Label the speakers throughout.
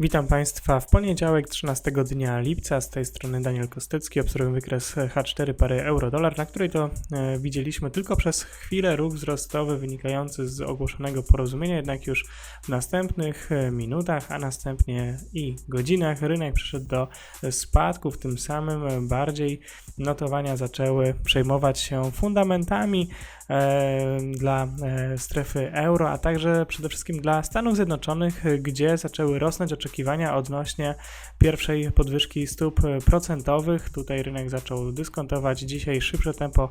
Speaker 1: Witam Państwa w poniedziałek 13 dnia lipca. Z tej strony Daniel Kostecki. Obserwujemy wykres H4 pary euro-dolar, na której to e, widzieliśmy tylko przez chwilę ruch wzrostowy wynikający z ogłoszonego porozumienia, jednak już w następnych e, minutach, a następnie i godzinach rynek przyszedł do spadków. Tym samym e, bardziej notowania zaczęły przejmować się fundamentami e, dla e, strefy euro, a także przede wszystkim dla Stanów Zjednoczonych, e, gdzie zaczęły rosnąć oczekiwania odnośnie pierwszej podwyżki stóp procentowych. Tutaj rynek zaczął dyskontować dzisiaj szybsze tempo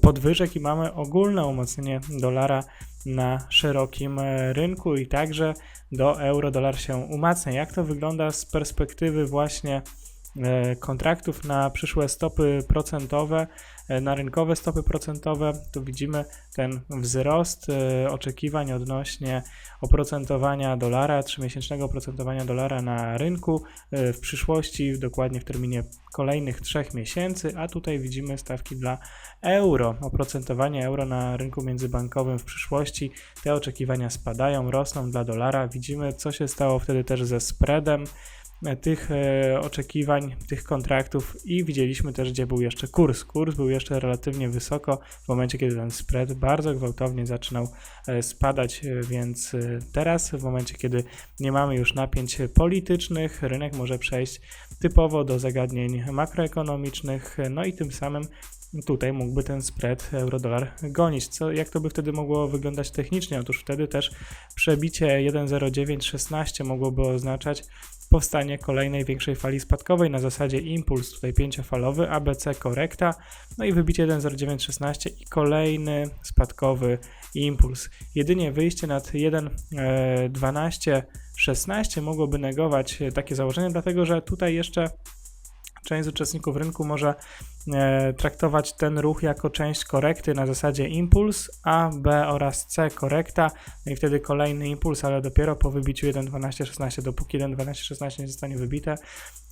Speaker 1: podwyżek i mamy ogólne umocnienie dolara na szerokim e, rynku i także do euro dolar się umacnia. Jak to wygląda z perspektywy właśnie kontraktów na przyszłe stopy procentowe, e, na rynkowe stopy procentowe, tu widzimy ten wzrost e, oczekiwań odnośnie oprocentowania dolara, 3-miesięcznego oprocentowania dolara na rynku e, w przyszłości, dokładnie w terminie kolejnych 3 miesięcy, a tutaj widzimy stawki dla euro, oprocentowanie euro na rynku międzybankowym w przyszłości. Te oczekiwania spadają, rosną dla dolara. Widzimy, co się stało wtedy też ze spreadem e, tych e, oczekiwań, tych kontraktów i widzieliśmy też, gdzie był jeszcze kurs. Kurs był jeszcze relatywnie wysoko w momencie, kiedy ten spread bardzo gwałtownie zaczynał e, spadać, e, więc teraz, w momencie, kiedy nie mamy już napięć politycznych, rynek może przejść typowo do zagadnień makroekonomicznych, no i tym samym tutaj mógłby ten spread euro-dolar gonić. Co, jak to by wtedy mogło wyglądać technicznie? Otóż wtedy też przebicie 1,0916 mogłoby oznaczać powstanie kolejnej większej fali spadkowej na zasadzie impuls tutaj pięciofalowy, ABC korekta, no i wybicie 1,0916 i kolejny spadkowy impuls. Jedynie wyjście nad 1,1216 mogłoby negować takie założenie, dlatego że tutaj jeszcze część z uczestników rynku może traktować ten ruch jako część korekty na zasadzie impuls, A, B oraz C korekta, no i wtedy kolejny impuls, ale dopiero po wybiciu 1.12.16, dopóki 1.12.16 nie zostanie wybite,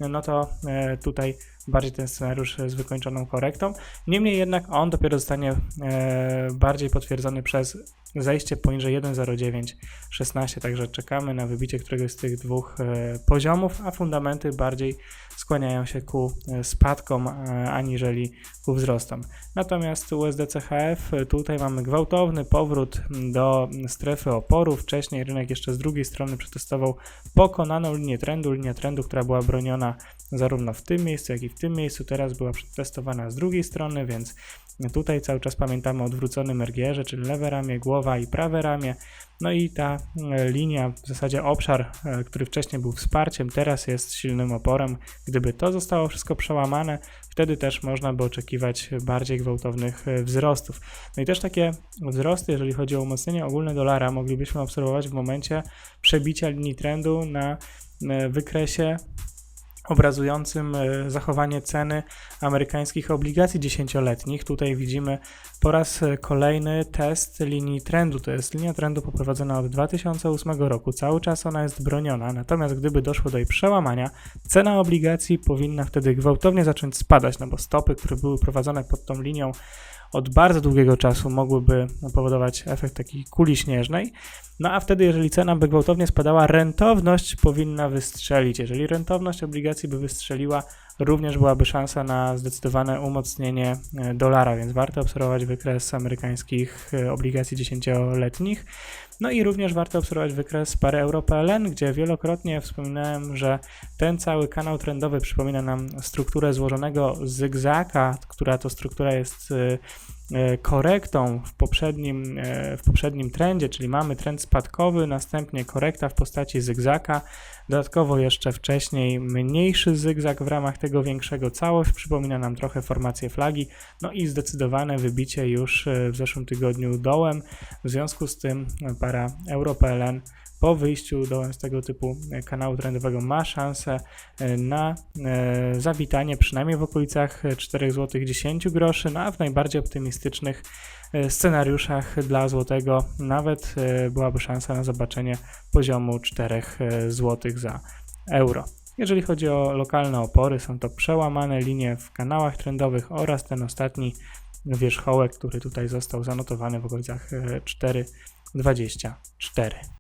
Speaker 1: no to e, tutaj bardziej ten scenariusz z wykończoną korektą. Niemniej jednak on dopiero zostanie e, bardziej potwierdzony przez zejście poniżej 1.09.16, także czekamy na wybicie któregoś z tych dwóch e, poziomów, a fundamenty bardziej skłaniają się ku e, spadkom e, aniżeli ku wzrostom. Natomiast USDCHF e, tutaj mamy gwałtowny powrót do strefy oporu. Wcześniej rynek jeszcze z drugiej strony przetestował pokonaną linię trendu, linię trendu, która była broniona zarówno w tym miejscu, jak i w tym miejscu. Teraz była przetestowana z drugiej strony, więc tutaj cały czas pamiętamy o odwróconym RGR-ze, czyli lewe ramię, głowa i prawe ramię. No i ta e, linia, w zasadzie obszar, e, który wcześniej był wsparciem, teraz jest silnym oporem. Gdyby to zostało wszystko przełamane, wtedy też można by oczekiwać bardziej gwałtownych e, wzrostów. No i też takie wzrosty, jeżeli chodzi o umocnienie ogólne dolara, moglibyśmy obserwować w momencie przebicia linii trendu na e, wykresie obrazującym e, zachowanie ceny amerykańskich obligacji dziesięcioletnich. Tutaj widzimy po raz e, kolejny test linii trendu. To jest linia trendu poprowadzona od 2008 roku. Cały czas ona jest broniona, natomiast gdyby doszło do jej przełamania, cena obligacji powinna wtedy gwałtownie zacząć spadać, no bo stopy, które były prowadzone pod tą linią od bardzo długiego czasu mogłyby powodować efekt takiej kuli śnieżnej. No a wtedy, jeżeli cena by gwałtownie spadała, rentowność powinna wystrzelić. Jeżeli rentowność obligacji by wystrzeliła, również byłaby szansa na zdecydowane umocnienie e, dolara, więc warto obserwować wykres amerykańskich e, obligacji dziesięcioletnich. No i również warto obserwować wykres pary euro-PLN, gdzie wielokrotnie wspominałem, że ten cały kanał trendowy przypomina nam strukturę złożonego zygzaka, która to struktura jest e, e, korektą w poprzednim, e, w poprzednim trendzie, czyli mamy trend spadkowy, następnie korekta w postaci zygzaka, dodatkowo jeszcze wcześniej mniejszy zygzak w ramach tego większego. Całość, przypomina nam trochę formację flagi, no i zdecydowane wybicie już w zeszłym tygodniu dołem, w związku z tym e, para euro-PLN po wyjściu dołem z tego typu kanału trendowego ma szansę e, na e, zawitanie przynajmniej w okolicach 4 zł 10 groszy, no a w najbardziej optymistycznych e, scenariuszach dla złotego nawet byłaby szansa na zobaczenie poziomu 4 zł za euro. Jeżeli chodzi o lokalne opory, są to przełamane linie w kanałach trendowych oraz ten ostatni wierzchołek, który tutaj został zanotowany w okolicach e, 4,24.